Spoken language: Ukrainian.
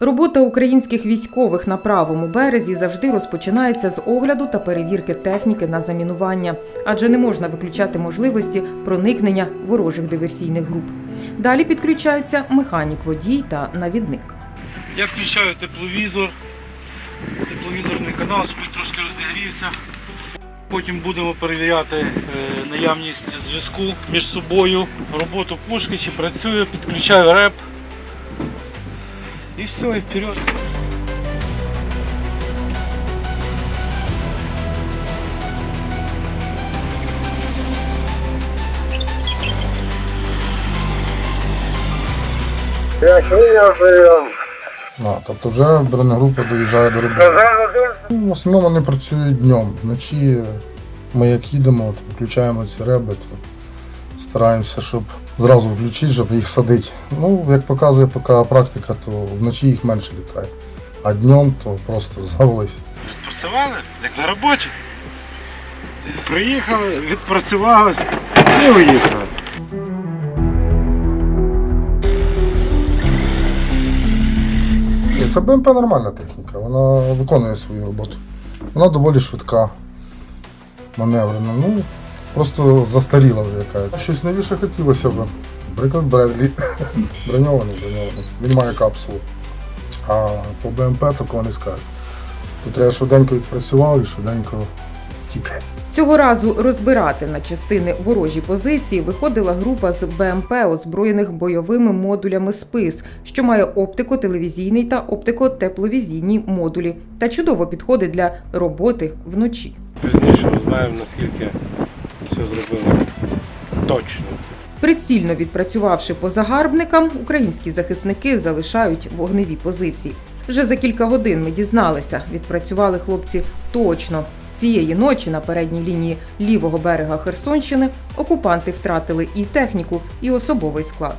Робота українських військових на правому березі завжди розпочинається з огляду та перевірки техніки на замінування, адже не можна виключати можливості проникнення ворожих диверсійних груп. Далі підключаються механік, водій та навідник. Я включаю тепловізор, тепловізорний канал, щоб він трошки розігрівся. Потім будемо перевіряти е, наявність зв'язку між собою, роботу пушки, чи працює, підключаю реп. І все, і вперед. Прийняв прийом. А, тобто вже бронегрупа доїжджає до один. Ну, В основному вони працюють днем. Вночі ми як їдемо, то включаємо ці реби, то стараємося, щоб зразу включити, щоб їх садити. Ну, як показує поки практика, то вночі їх менше літає. А днем то просто завелись. Працювали, як на роботі. Приїхали, відпрацювали і уїхали. Це БМП нормальна техніка, вона виконує свою роботу. Вона доволі швидка, маневрена. Ну, просто застаріла вже якась. Щось новіше хотілося б. Наприклад, Бредлі. броньований, броньований. Він має капсулу. А по БМП такого не скажеш. Тут треба швиденько відпрацював і швиденько втік. Цього разу розбирати на частини ворожі позиції виходила група з БМП, озброєних бойовими модулями СПИС, що має оптико-телевізійний та оптико-тепловізійні модулі, та чудово підходить для роботи вночі. Пізніше узнаємо, наскільки все зробили точно. Прицільно відпрацювавши по загарбникам, українські захисники залишають вогневі позиції. Вже за кілька годин ми дізналися, відпрацювали хлопці точно. Цієї ночі на передній лінії лівого берега Херсонщини окупанти втратили і техніку, і особовий склад.